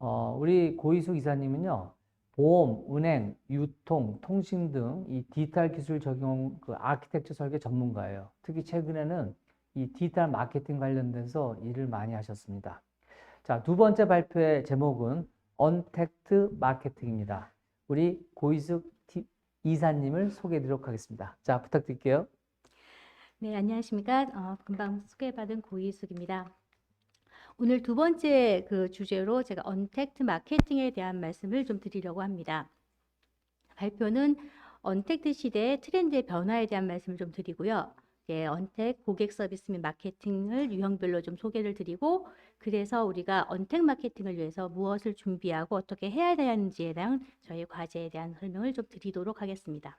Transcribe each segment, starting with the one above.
어, 우리 고이숙 이사님은요, 보험, 은행, 유통, 통신 등 이 디지털 기술 적용 그 아키텍처 설계 전문가예요. 특히 최근에는 이 디지털 마케팅 관련돼서 일을 많이 하셨습니다. 자, 두 번째 발표의 제목은 언택트 마케팅입니다. 우리 고이숙 티- 이사님을 소개해 드리도록 하겠습니다. 자, 부탁드릴게요. 네, 안녕하십니까. 어, 금방 소개받은 고희숙입니다. 오늘 두 번째 그 주제로 제가 언택트 마케팅에 대한 말씀을 좀 드리려고 합니다. 발표는 언택트 시대의 트렌드의 변화에 대한 말씀을 좀 드리고요. 예, 언택 고객 서비스 및 마케팅을 유형별로 좀 소개를 드리고 그래서 우리가 언택 마케팅을 위해서 무엇을 준비하고 어떻게 해야 되는지에 대한 저희 과제에 대한 설명을 좀 드리도록 하겠습니다.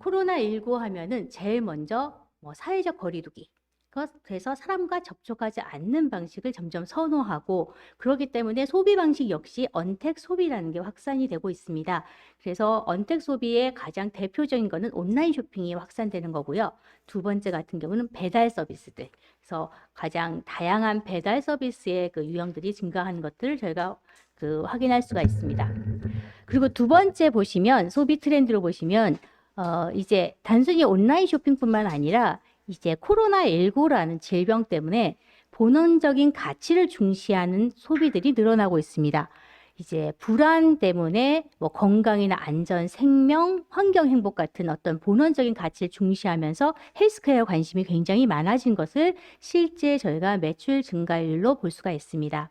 코로나19 하면은 제일 먼저 뭐 사회적 거리두기. 그- 그래서 사람과 접촉하지 않는 방식을 점점 선호하고 그렇기 때문에 소비 방식 역시 언택 소비라는 게 확산이 되고 있습니다. 그래서 언택 소비의 가장 대표적인 거는 온라인 쇼핑이 확산되는 거고요. 두 번째 같은 경우는 배달 서비스들. 그래서 가장 다양한 배달 서비스의 그 유형들이 증가하는 것들을 저희가 그 확인할 수가 있습니다. 그리고 두 번째 보시면 소비 트렌드로 보시면 어, 이제 단순히 온라인 쇼핑뿐만 아니라 이제 코로나19라는 질병 때문에 본원적인 가치를 중시하는 소비들이 늘어나고 있습니다. 이제 불안 때문에 뭐 건강이나 안전, 생명, 환경 행복 같은 어떤 본원적인 가치를 중시하면서 헬스케어에 관심이 굉장히 많아진 것을 실제 저희가 매출 증가율로 볼 수가 있습니다.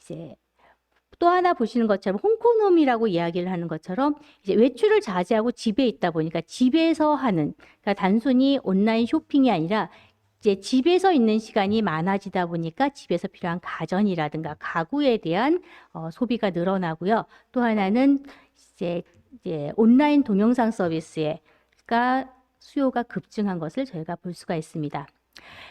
이제 또 하나 보시는 것처럼 홍콩놈이라고 이야기를 하는 것처럼 이제 외출을 자제하고 집에 있다 보니까 집에서 하는 그러니까 단순히 온라인 쇼핑이 아니라 이제 집에서 있는 시간이 많아지다 보니까 집에서 필요한 가전이라든가 가구에 대한 어, 소비가 늘어나고요. 또 하나는 이제, 이제 온라인 동영상 서비스가 수요가 급증한 것을 저희가 볼 수가 있습니다.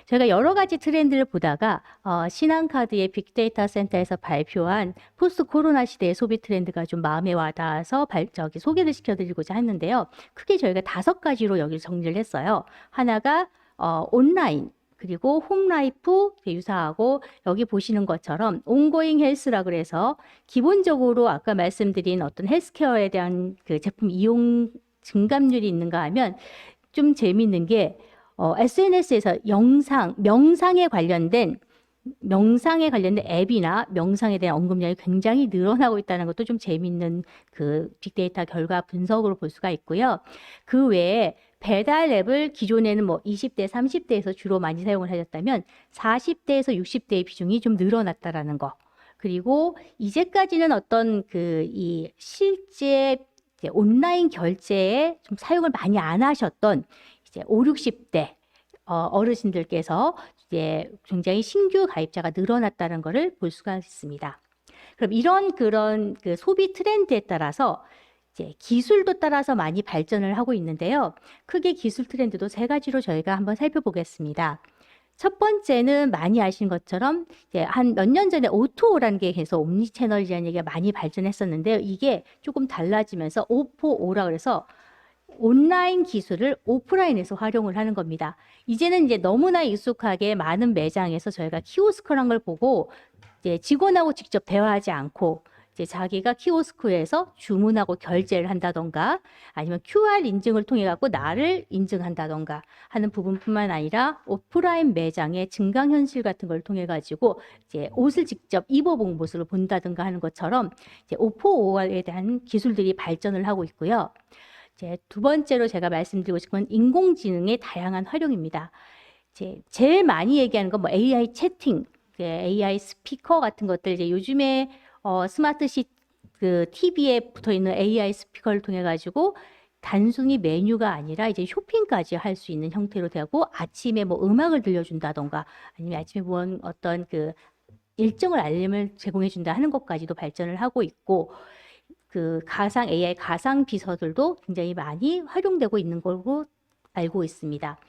저희가 여러 가지 트렌드를 보다가 어, 신한카드의 빅데이터 센터에서 발표한 포스트 코로나 시대의 소비 트렌드가 좀 마음에 와닿아서 발, 저기 소개를 시켜드리고자 했는데요. 크게 저희가 다섯 가지로 여기를 정리를 했어요. 하나가 어, 온라인, 그리고 홈라이프 유사하고 여기 보시는 것처럼 온고잉 헬스라 그래서 기본적으로 아까 말씀드린 어떤 헬스케어에 대한 그 제품 이용 증감률이 있는가 하면 좀 재미있는 게 어, SNS에서 영상, 명상에 관련된 명상에 관련된 앱이나 명상에 대한 언급량이 굉장히 늘어나고 있다는 것도 좀 재미있는 그 빅데이터 결과 분석으로 볼 수가 있고요. 그 외에 배달 앱을 기존에는 뭐 20대, 30대에서 주로 많이 사용을 하셨다면 40대에서 60대의 비중이 좀 늘어났다라는 거. 그리고 이제까지는 어떤 그 이 실제 온라인 결제에 좀 사용을 많이 안 하셨던 이제 5, 60대 어, 어르신들께서 이제 굉장히 신규 가입자가 늘어났다는 것을 볼 수가 있습니다. 그럼 이런 그런 그 소비 트렌드에 따라서 이제 기술도 따라서 많이 발전을 하고 있는데요. 크게 기술 트렌드도 세 가지로 저희가 한번 살펴보겠습니다. 첫 번째는 많이 아신 것처럼 한몇 년 전에 오토오라는 게 계속 옴니 채널이라는 얘기가 많이 발전했었는데요. 이게 조금 달라지면서 오포오라 그래서 온라인 기술을 오프라인에서 활용을 하는 겁니다. 이제는 이제 너무나 익숙하게 많은 매장에서 저희가 키오스크란 걸 보고 이제 직원하고 직접 대화하지 않고 이제 자기가 키오스크에서 주문하고 결제를 한다던가 아니면 QR 인증을 통해 갖고 나를 인증한다던가 하는 부분뿐만 아니라 오프라인 매장의 증강 현실 같은 걸 통해 가지고 이제 옷을 직접 입어본 모습을 본다든가 하는 것처럼 이제 오포오에 대한 기술들이 발전을 하고 있고요. 이제 두 번째로 제가 말씀드리고 싶은 건 인공지능의 다양한 활용입니다. 이제 제일 많이 얘기하는 건 뭐 AI 채팅, 그 AI 스피커 같은 것들 이제 요즘에 어, 스마트 시 그 TV에 붙어 있는 AI 스피커를 통해 가지고 단순히 메뉴가 아니라 이제 쇼핑까지 할 수 있는 형태로 되고 아침에 뭐 음악을 들려준다던가 아니면 아침에 뭐 어떤 그 일정을 알림을 제공해 준다 하는 것까지도 발전을 하고 있고 그 가상 AI 가상 비서들도 굉장히 많이 활용되고 있는 걸로 알고 있습니다.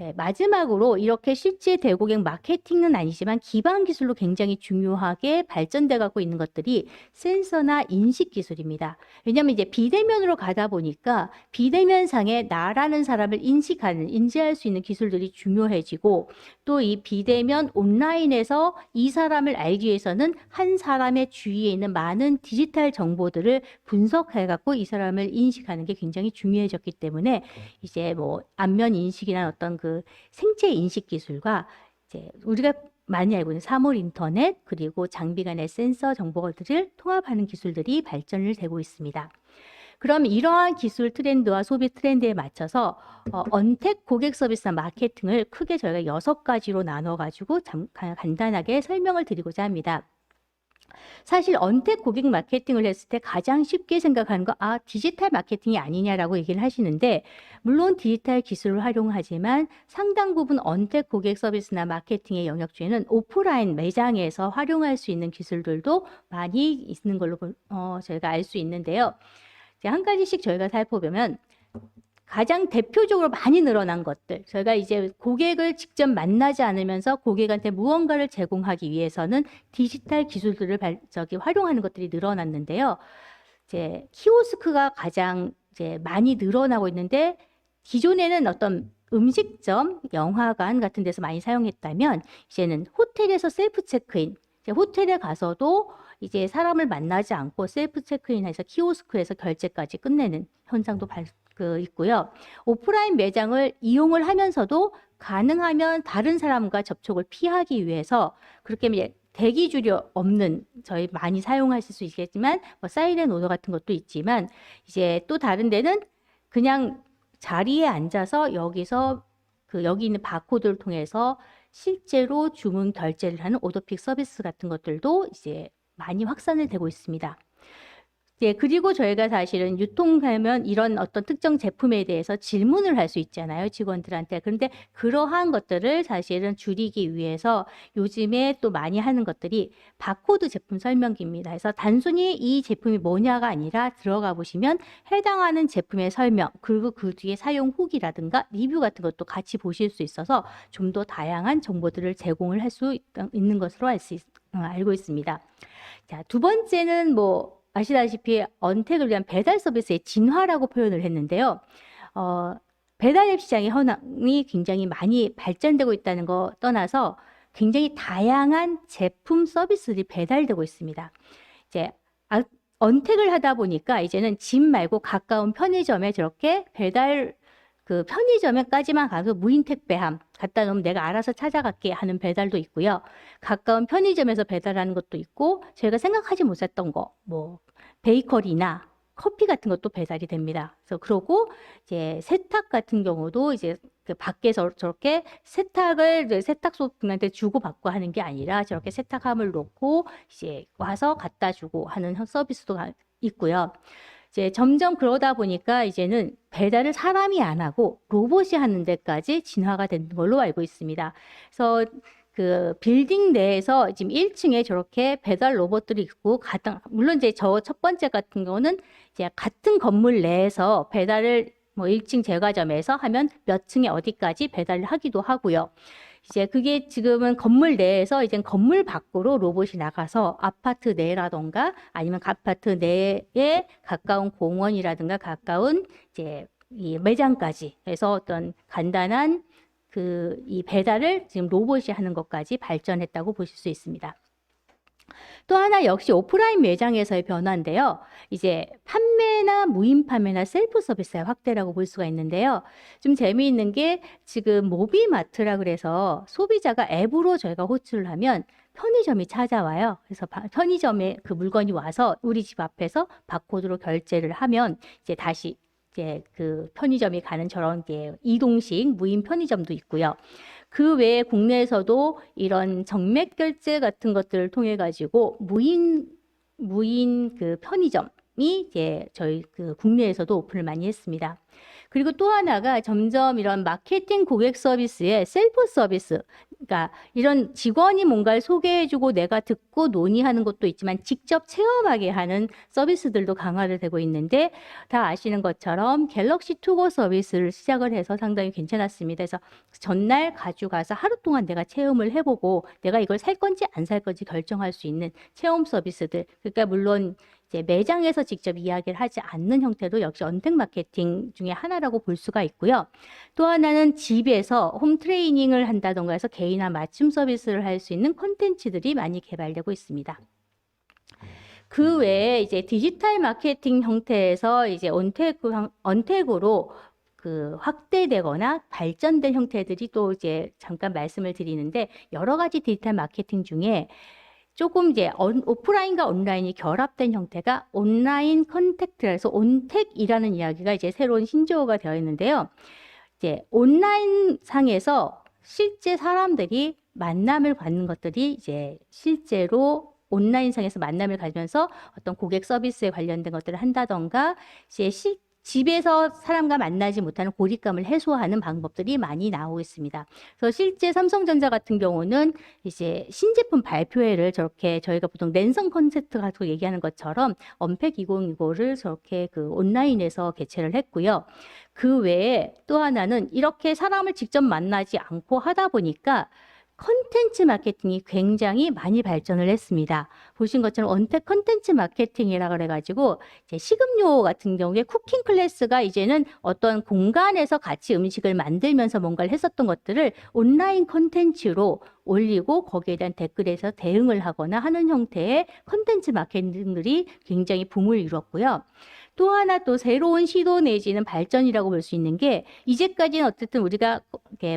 네, 마지막으로 이렇게 실제 대고객 마케팅은 아니지만 기반 기술로 굉장히 중요하게 발전돼 가고 있는 것들이 센서나 인식 기술입니다. 왜냐하면 이제 비대면으로 가다 보니까 비대면상에 나라는 사람을 인식하는, 인지할 수 있는 기술들이 중요해지고 또 이 비대면 온라인에서 이 사람을 알기 위해서는 한 사람의 주위에 있는 많은 디지털 정보들을 분석해 갖고 이 사람을 인식하는 게 굉장히 중요해졌기 때문에 이제 뭐 안면 인식이나 어떤 그 생체 인식 기술과 이제 우리가 많이 알고 있는 사물 인터넷 그리고 장비 간의 센서 정보들을 통합하는 기술들이 발전을 되고 있습니다. 그럼 이러한 기술 트렌드와 소비 트렌드에 맞춰서 어, 언택 고객 서비스나 마케팅을 크게 저희가 여섯 가지로 나눠 가지고 간단하게 설명을 드리고자 합니다. 사실 언택 고객 마케팅을 했을 때 가장 쉽게 생각하는 거, 아, 디지털 마케팅이 아니냐라고 얘기를 하시는데, 물론 디지털 기술을 활용하지만 상당 부분 언택 고객 서비스나 마케팅의 영역 중에는 오프라인 매장에서 활용할 수 있는 기술들도 많이 있는 걸로 볼- 어, 저희가 알 수 있는데요. 이제 한 가지씩 저희가 살펴보면 가장 대표적으로 많이 늘어난 것들. 저희가 이제 고객을 직접 만나지 않으면서 고객한테 무언가를 제공하기 위해서는 디지털 기술들을 발, 저기 활용하는 것들이 늘어났는데요. 이제 키오스크가 가장 이제 많이 늘어나고 있는데 기존에는 어떤 음식점, 영화관 같은 데서 많이 사용했다면 이제는 호텔에서 셀프 체크인, 호텔에 가서도 이제 사람을 만나지 않고 셀프 체크인해서 키오스크에서 결제까지 끝내는 현상도 발, 그 있고요. 오프라인 매장을 이용을 하면서도 가능하면 다른 사람과 접촉을 피하기 위해서 그렇게 이제 대기 줄이 없는 저희 많이 사용하실 수 있겠지만 뭐 사이렌 오더 같은 것도 있지만 이제 또 다른 데는 그냥 자리에 앉아서 여기서 그 여기 있는 바코드를 통해서 실제로 주문 결제를 하는 오더픽 서비스 같은 것들도 이제 많이 확산이 되고 있습니다. 예, 그리고 저희가 사실은 유통하면 이런 어떤 특정 제품에 대해서 질문을 할 수 있잖아요, 직원들한테. 그런데 그러한 것들을 사실은 줄이기 위해서 요즘에 또 많이 하는 것들이 바코드 제품 설명기입니다. 그래서 단순히 이 제품이 뭐냐가 아니라 들어가 보시면 해당하는 제품의 설명, 그리고 그 뒤에 사용 후기라든가 리뷰 같은 것도 같이 보실 수 있어서 좀 더 다양한 정보들을 제공을 할 수 있는 것으로 알 수 알고 있습니다. 자, 두 번째는 뭐 아시다시피 언택을 위한 배달 서비스의 진화라고 표현을 했는데요. 어, 배달앱 시장의 현황이 굉장히 많이 발전되고 있다는 거 떠나서 굉장히 다양한 제품 서비스들이 배달되고 있습니다. 이제 아, 언택을 하다 보니까 이제는 집 말고 가까운 편의점에 저렇게 배달 그 편의점에까지만 가서 무인 택배함 갖다 놓으면 내가 알아서 찾아갈게 하는 배달도 있고요. 가까운 편의점에서 배달하는 것도 있고 저희가 생각하지 못했던 거, 뭐 베이커리나 커피 같은 것도 배달이 됩니다. 그래서 그러고 이제 세탁 같은 경우도 이제 그 밖에서 저렇게 세탁을 이제 세탁소 분한테 주고 받고 하는 게 아니라 저렇게 세탁함을 놓고 이제 와서 갖다 주고 하는 서비스도 가- 있고요. 이제 점점 그러다 보니까 이제는 배달을 사람이 안 하고 로봇이 하는 데까지 진화가 된 걸로 알고 있습니다. 그래서 그 빌딩 내에서 지금 1층에 저렇게 배달 로봇들이 있고 가장 물론 이제 저 첫 번째 같은 경우는 이제 같은 건물 내에서 배달을 뭐 1층 제과점에서 하면 몇 층에 어디까지 배달을 하기도 하고요. 이제 그게 지금은 건물 내에서 이제 건물 밖으로 로봇이 나가서 아파트 내라던가 아니면 아파트 내에 가까운 공원이라든가 가까운 이제 이 매장까지 해서 어떤 간단한 그 이 배달을 지금 로봇이 하는 것까지 발전했다고 보실 수 있습니다. 또 하나 역시 오프라인 매장에서의 변화인데요. 이제 판매나 무인 판매나 셀프 서비스의 확대라고 볼 수가 있는데요. 좀 재미있는 게 지금 모비마트라 그래서 소비자가 앱으로 저희가 호출을 하면 편의점이 찾아와요. 그래서 바- 편의점에 그 물건이 와서 우리 집 앞에서 바코드로 결제를 하면 이제 다시 이제 그 편의점이 가는 저런 이제 이동식 무인 편의점도 있고요. 그 외에 국내에서도 이런 정맥 결제 같은 것들을 통해 가지고 무인 무인 그 편의점이 이제 저희 그 국내에서도 오픈을 많이 했습니다. 그리고 또 하나가 점점 이런 마케팅 고객 서비스의 셀프 서비스, 그러니까 이런 직원이 뭔가를 소개해주고 내가 듣고 논의하는 것도 있지만 직접 체험하게 하는 서비스들도 강화를 되고 있는데 다 아시는 것처럼 갤럭시 투고 서비스를 시작을 해서 상당히 괜찮았습니다. 그래서 전날 가져가서 하루 동안 내가 체험을 해보고 내가 이걸 살 건지 안 살 건지 결정할 수 있는 체험 서비스들. 그러니까 물론 이제 매장에서 직접 이야기를 하지 않는 형태도 역시 언택 마케팅 중에 하나라고 볼 수가 있고요. 또 하나는 집에서 홈 트레이닝을 한다던가 해서 개인화 맞춤 서비스를 할 수 있는 콘텐츠들이 많이 개발되고 있습니다. 그 외에 이제 디지털 마케팅 형태에서 이제 언택, 언택으로 그 확대되거나 발전된 형태들이 또 이제 잠깐 말씀을 드리는데 여러 가지 디지털 마케팅 중에 조금 이제 언- 오프라인과 온라인이 결합된 형태가 온라인 컨택트에서 온택이라는 이야기가 이제 새로운 신조어가 되어 있는데요. 이제 온라인 상에서 실제 사람들이 만남을 갖는 것들이 이제 실제로 온라인 상에서 만남을 가지면서 어떤 고객 서비스에 관련된 것들을 한다던가 이제 실 집에서 사람과 만나지 못하는 고립감을 해소하는 방법들이 많이 나오고 있습니다. 그래서 실제 삼성전자 같은 경우는 이제 신제품 발표회를 저렇게 저희가 보통 랜선 콘서트 가지고 얘기하는 것처럼 언팩 2025를 저렇게 그 온라인에서 개최를 했고요. 그 외에 또 하나는 이렇게 사람을 직접 만나지 않고 하다 보니까 컨텐츠 마케팅이 굉장히 많이 발전을 했습니다. 보신 것처럼 언택 컨텐츠 마케팅이라 그래가지고 이제 식음료 같은 경우에 쿠킹 클래스가 이제는 어떤 공간에서 같이 음식을 만들면서 뭔가를 했었던 것들을 온라인 컨텐츠로 올리고 거기에 대한 댓글에서 대응을 하거나 하는 형태의 컨텐츠 마케팅들이 굉장히 붐을 이뤘고요. 또 하나 또 새로운 시도 내지는 발전이라고 볼 수 있는 게 이제까지는 어쨌든 우리가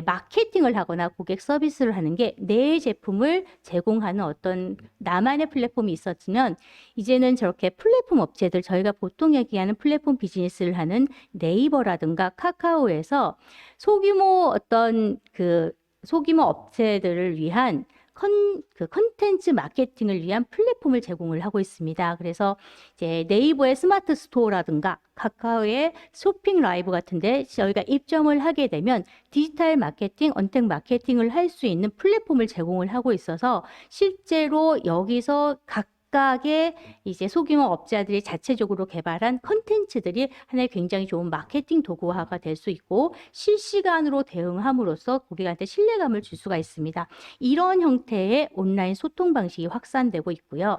마케팅을 하거나 고객 서비스를 하는 게 내 제품을 제공하는 어떤 나만의 플랫폼이 있었으면 이제는 저렇게 플랫폼 업체들 저희가 보통 얘기하는 플랫폼 비즈니스를 하는 네이버라든가 카카오에서 소규모 어떤 그 소규모 업체들을 위한 컨, 그 컨텐츠 마케팅을 위한 플랫폼을 제공을 하고 있습니다. 그래서 이제 네이버의 스마트 스토어라든가 카카오의 쇼핑 라이브 같은데 저희가 입점을 하게 되면 디지털 마케팅, 언택 마케팅을 할 수 있는 플랫폼을 제공을 하고 있어서 실제로 여기서 각 각각의 이제 소규모 업자들이 자체적으로 개발한 컨텐츠들이 하나의 굉장히 좋은 마케팅 도구화가 될 수 있고 실시간으로 대응함으로써 고객한테 신뢰감을 줄 수가 있습니다. 이런 형태의 온라인 소통 방식이 확산되고 있고요.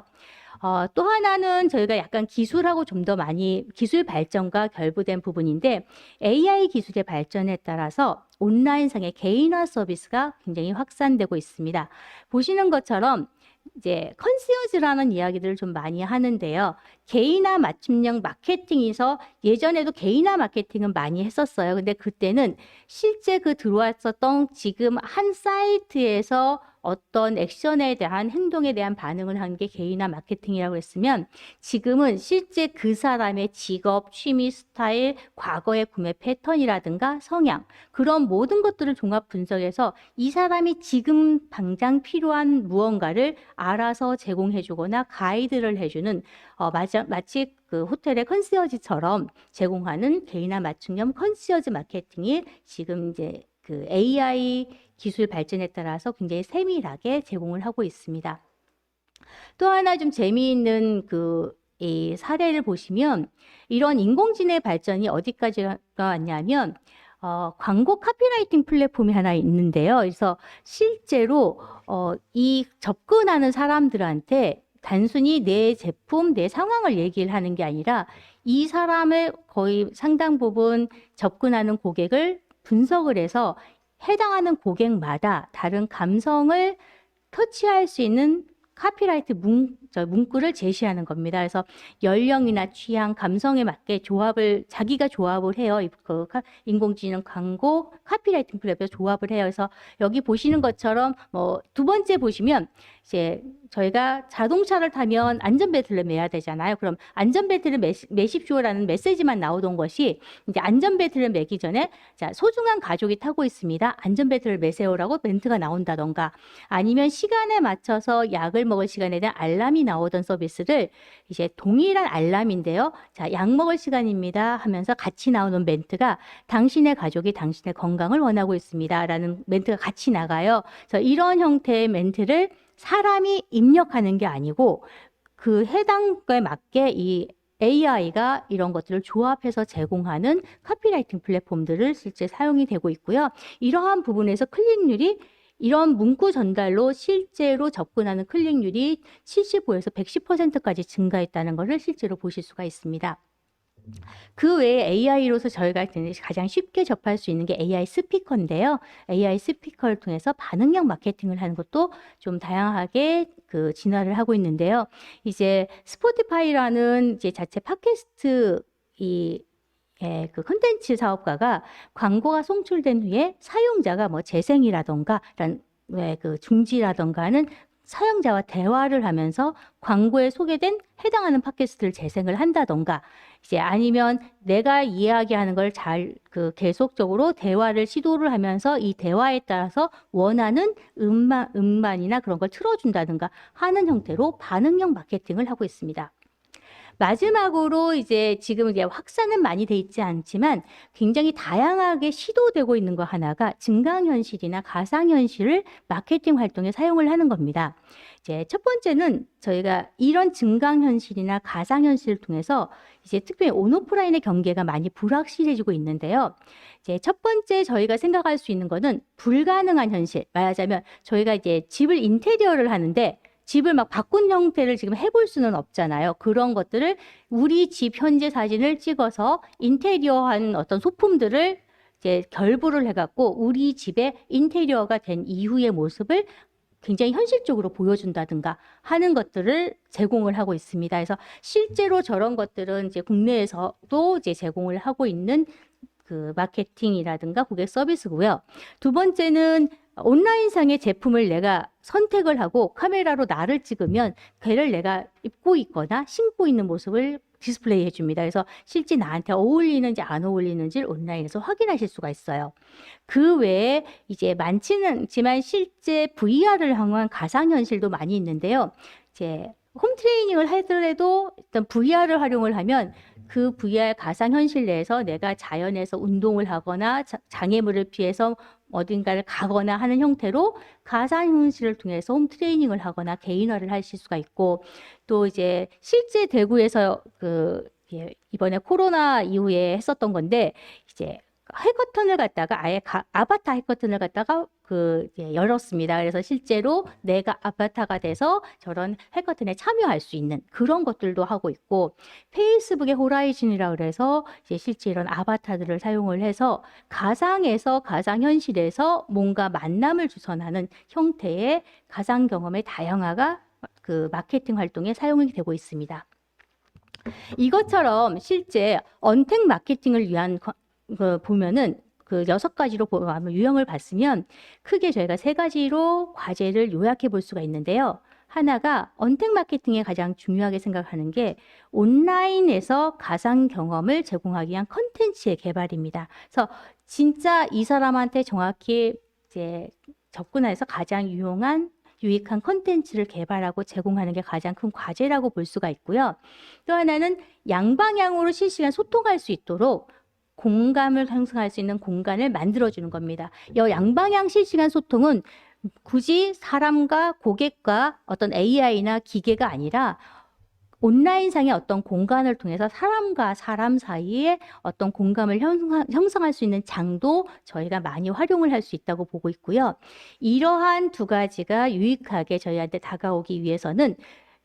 어, 또 하나는 저희가 약간 기술하고 좀 더 많이 기술 발전과 결부된 부분인데 AI 기술의 발전에 따라서 온라인상의 개인화 서비스가 굉장히 확산되고 있습니다. 보시는 것처럼 이제 컨시어즈라는 이야기들을 좀 많이 하는데요. 개인화 맞춤형 마케팅에서 예전에도 개인화 마케팅은 많이 했었어요. 근데 그때는 실제 그 들어왔었던 지금 한 사이트에서 어떤 액션에 대한 행동에 대한 반응을 한 게 개인화 마케팅이라고 했으면 지금은 실제 그 사람의 직업, 취미, 스타일, 과거의 구매 패턴이라든가 성향 그런 모든 것들을 종합 분석해서 이 사람이 지금 당장 필요한 무언가를 알아서 제공해 주거나 가이드를 해주는 어, 마치, 그 호텔의 컨시어지처럼 제공하는 개인화 맞춤형 컨시어지 마케팅이 지금 이제 그 AI 기술 발전에 따라서 굉장히 세밀하게 제공을 하고 있습니다. 또 하나 좀 재미있는 그 이 사례를 보시면 이런 인공지능 발전이 어디까지 왔냐면 어, 광고 카피라이팅 플랫폼이 하나 있는데요. 그래서 실제로 어, 이 접근하는 사람들한테 단순히 내 제품, 내 상황을 얘기를 하는 게 아니라 이 사람을 거의 상당 부분 접근하는 고객을 분석을 해서 해당하는 고객마다 다른 감성을 터치할 수 있는 카피라이트 문, 저 문구를 제시하는 겁니다. 그래서 연령이나 취향, 감성에 맞게 조합을 자기가 조합을 해요. 이- 그 카- 인공지능 광고 카피라이팅 플랫에서 조합을 해요. 그래서 여기 보시는 것처럼 뭐 두 번째 보시면 이제 저희가 자동차를 타면 안전벨트를 매야 되잖아요. 그럼 안전벨트를 매, 매십시오라는 메시지만 나오던 것이 이제 안전벨트를 매기 전에 자, 소중한 가족이 타고 있습니다. 안전벨트를 매세요라고 멘트가 나온다던가 아니면 시간에 맞춰서 약을 먹을 시간에 대한 알람이 나오던 서비스를 이제 동일한 알람인데요. 자, 약 먹을 시간입니다 하면서 같이 나오는 멘트가 당신의 가족이 당신의 건강을 원하고 있습니다. 라는 멘트가 같이 나가요. 그래서 이런 형태의 멘트를 사람이 입력하는 게 아니고 그 해당 거에 맞게 이 AI가 이런 것들을 조합해서 제공하는 카피라이팅 플랫폼들을 실제 사용이 되고 있고요. 이러한 부분에서 클릭률이 이런 문구 전달로 실제로 접근하는 클릭률이 75에서 110%까지 증가했다는 것을 실제로 보실 수가 있습니다. 그 외에 AI로서 저희가 가장 쉽게 접할 수 있는 게 AI 스피커인데요. AI 스피커를 통해서 반응형 마케팅을 하는 것도 좀 다양하게 그 진화를 하고 있는데요. 이제 스포티파이라는 이제 자체 팟캐스트 이 예, 그 컨텐츠 사업가가 광고가 송출된 후에 사용자가 뭐 재생이라던가 란, 왜, 그 중지라던가 하는 사용자와 대화를 하면서 광고에 소개된 해당하는 팟캐스트를 재생을 한다던가 이제 아니면 내가 이야기하는 걸 잘 그 계속적으로 대화를 시도를 하면서 이 대화에 따라서 원하는 음반 음반이나 그런 걸 틀어준다든가 하는 형태로 반응형 마케팅을 하고 있습니다. 마지막으로 이제 지금 이제 확산은 많이 돼 있지 않지만 굉장히 다양하게 시도되고 있는 것 하나가 증강현실이나 가상현실을 마케팅 활동에 사용을 하는 겁니다. 이제 첫 번째는 저희가 이런 증강현실이나 가상현실을 통해서 이제 특별히 온오프라인의 경계가 많이 불확실해지고 있는데요. 이제 첫 번째 저희가 생각할 수 있는 거는 불가능한 현실. 말하자면 저희가 이제 집을 인테리어를 하는데 집을 막 바꾼 형태를 지금 해볼 수는 없잖아요. 그런 것들을 우리 집 현재 사진을 찍어서 인테리어한 어떤 소품들을 이제 결부를 해갖고 우리 집의 인테리어가 된 이후의 모습을 굉장히 현실적으로 보여준다든가 하는 것들을 제공을 하고 있습니다. 그래서 실제로 저런 것들은 이제 국내에서도 이제 제공을 하고 있는 그 마케팅이라든가 고객 서비스고요. 두 번째는 온라인상의 제품을 내가 선택을 하고 카메라로 나를 찍으면 걔를 내가 입고 있거나 신고 있는 모습을 디스플레이 해줍니다. 그래서 실제 나한테 어울리는지 안 어울리는지를 온라인에서 확인하실 수가 있어요. 그 외에 이제 많지는 않지만 실제 VR을 향한 가상현실도 많이 있는데요. 이제 홈 트레이닝을 하더라도 일단 VR을 활용을 하면 그 VR 가상현실 내에서 내가 자연에서 운동을 하거나 자- 장애물을 피해서 어딘가를 가거나 하는 형태로 가상현실을 통해서 홈 트레이닝을 하거나 개인화를 하실 수가 있고 또 이제 실제 대구에서 그 예, 이번에 코로나 이후에 했었던 건데 이제 해커턴을 갖다가 아예 가- 아바타 해커턴을 갖다가 그 예, 열었습니다. 그래서 실제로 내가 아바타가 돼서 저런 해커턴에 참여할 수 있는 그런 것들도 하고 있고 페이스북의 호라이즌이라 그래서 이제 실제 이런 아바타들을 사용을 해서 가상에서 가상 현실에서 뭔가 만남을 주선하는 형태의 가상 경험의 다양화가 그 마케팅 활동에 사용이 되고 있습니다. 이것처럼 실제 언택 마케팅을 위한 거- 그 보면은 그 여섯 가지로 보- 아마 유형을 봤으면 크게 저희가 세 가지로 과제를 요약해 볼 수가 있는데요. 하나가 언택 마케팅에 가장 중요하게 생각하는 게 온라인에서 가상 경험을 제공하기 위한 컨텐츠의 개발입니다. 그래서 진짜 이 사람한테 정확히 이제 접근해서 가장 유용한 유익한 컨텐츠를 개발하고 제공하는 게 가장 큰 과제라고 볼 수가 있고요. 또 하나는 양방향으로 실시간 소통할 수 있도록 공감을 형성할 수 있는 공간을 만들어주는 겁니다. 이 양방향 실시간 소통은 굳이 사람과 고객과 어떤 AI나 기계가 아니라 온라인상의 어떤 공간을 통해서 사람과 사람 사이에 어떤 공감을 형성- 형성할 수 있는 장도 저희가 많이 활용을 할 수 있다고 보고 있고요. 이러한 두 가지가 유익하게 저희한테 다가오기 위해서는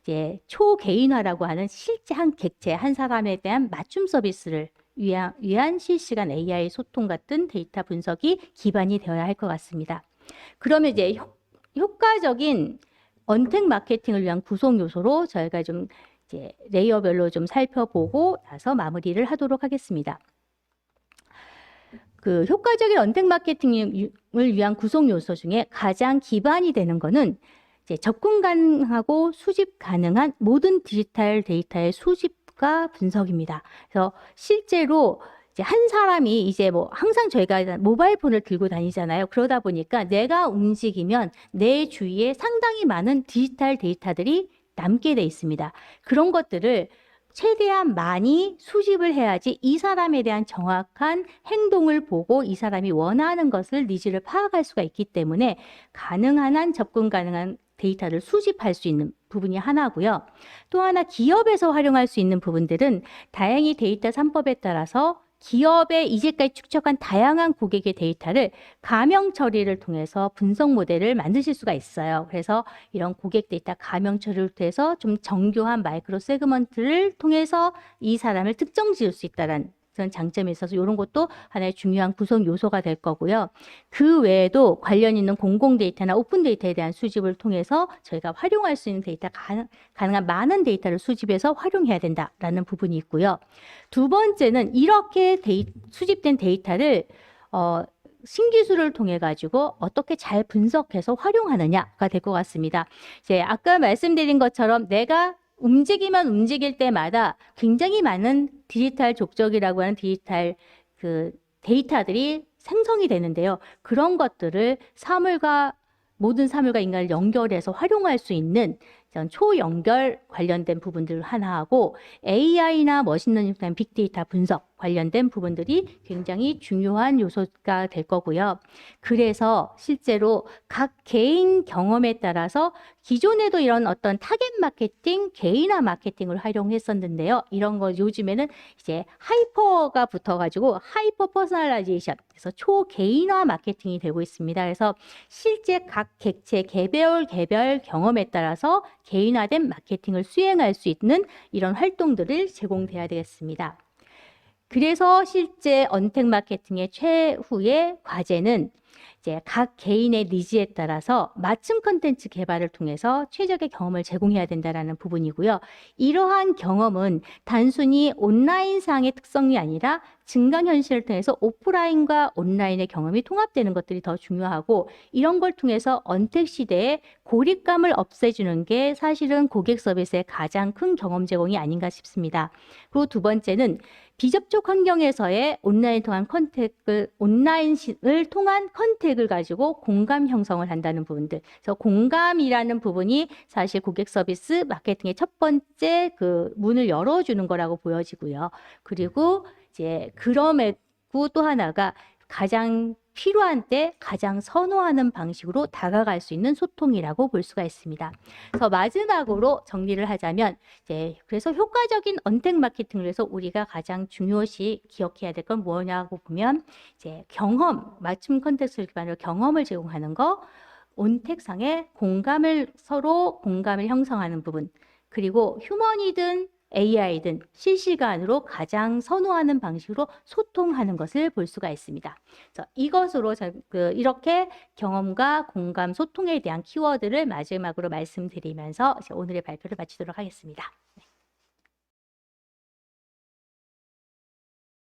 이제 초개인화라고 하는 실제 한 객체, 한 사람에 대한 맞춤 서비스를 위한, 위한 실시간 AI 소통 같은 데이터 분석이 기반이 되어야 할 것 같습니다. 그러면 이제 효, 효과적인 언택 마케팅을 위한 구성 요소로 저희가 좀 이제 레이어별로 좀 살펴보고 나서 마무리를 하도록 하겠습니다. 그 효과적인 언택 마케팅을 위한 구성 요소 중에 가장 기반이 되는 이제 접근 가능하고 수집 가능한 모든 디지털 데이터의 수집 과 분석입니다. 그래서 실제로 이제 한 사람이 이제 뭐 항상 저희가 모바일 폰을 들고 다니잖아요. 그러다 보니까 내가 움직이면 내 주위에 상당히 많은 디지털 데이터들이 남게 돼 있습니다. 그런 것들을 최대한 많이 수집을 해야지 이 사람에 대한 정확한 행동을 보고 이 사람이 원하는 것을 니즈를 파악할 수가 있기 때문에 가능한 한 접근 가능한 데이터를 수집할 수 있는 부분이 하나고요. 또 하나 기업에서 활용할 수 있는 부분들은 다행히 데이터 3법에 따라서 기업의 이제까지 축적한 다양한 고객의 데이터를 가명 처리를 통해서 분석 모델을 만드실 수가 있어요. 그래서 이런 고객 데이터 가명 처리를 통해서 좀 정교한 마이크로 세그먼트를 통해서 이 사람을 특정 지을 수 있다는 그런 장점이 있어서 이런 것도 하나의 중요한 구성 요소가 될 거고요. 그 외에도 관련 있는 공공 데이터나 오픈 데이터에 대한 수집을 통해서 저희가 활용할 수 있는 데이터 가능, 가능한 많은 데이터를 수집해서 활용해야 된다라는 부분이 있고요. 두 번째는 이렇게 데이, 수집된 데이터를 어, 신기술을 통해 가지고 어떻게 잘 분석해서 활용하느냐가 될 것 같습니다. 이제 아까 말씀드린 것처럼 내가 움직이면 움직일 때마다 굉장히 많은 디지털 족적이라고 하는 디지털 그 데이터들이 생성이 되는데요. 그런 것들을 사물과 모든 사물과 인간을 연결해서 활용할 수 있는 초연결 관련된 부분들을 하나 하고 AI나 등 빅데이터 분석 관련된 부분들이 굉장히 중요한 요소가 될 거고요. 그래서 실제로 각 개인 경험에 따라서 기존에도 이런 어떤 타겟 마케팅, 개인화 마케팅을 활용했었는데요. 이런 거 요즘에는 이제 하이퍼가 붙어가지고 하이퍼 퍼스널라이제이션, 그래서 초개인화 마케팅이 되고 있습니다. 그래서 실제 각 객체 개별 개별 경험에 따라서 개인화된 마케팅을 수행할 수 있는 이런 활동들을 제공돼야 되겠습니다. 그래서 실제 언택 마케팅의 최후의 과제는 이제 각 개인의 니즈에 따라서 맞춤 컨텐츠 개발을 통해서 최적의 경험을 제공해야 된다라는 부분이고요. 이러한 경험은 단순히 온라인상의 특성이 아니라 증강현실을 통해서 오프라인과 온라인의 경험이 통합되는 것들이 더 중요하고 이런 걸 통해서 언택 시대에 고립감을 없애주는 게 사실은 고객 서비스의 가장 큰 경험 제공이 아닌가 싶습니다. 그리고 두 번째는 비접촉 환경에서의 온라인 통한 컨택을 온라인을 통한 컨택을 가지고 공감 형성을 한다는 부분들. 그래서 공감이라는 부분이 사실 고객 서비스 마케팅의 첫 번째 그 문을 열어주는 거라고 보여지고요. 그리고 이제 그럼에도 또 하나가 가장 필요한 때 가장 선호하는 방식으로 다가갈 수 있는 소통이라고 볼 수가 있습니다. 그래서 마지막으로 정리를 하자면 이제 그래서 효과적인 언택 마케팅을 위해서 우리가 가장 중요시 기억해야 될 건 뭐냐고 보면 이제 경험, 맞춤 컨텍스트를 기반으로 경험을 제공하는 거, 온택상의 공감을 서로 공감을 형성하는 부분, 그리고 휴먼이든 AI든 실시간으로 가장 선호하는 방식으로 소통하는 것을 볼 수가 있습니다. 그래서 이것으로 저, 그, 이렇게 경험과 공감, 소통에 대한 키워드를 마지막으로 말씀드리면서 오늘의 발표를 마치도록 하겠습니다. 네.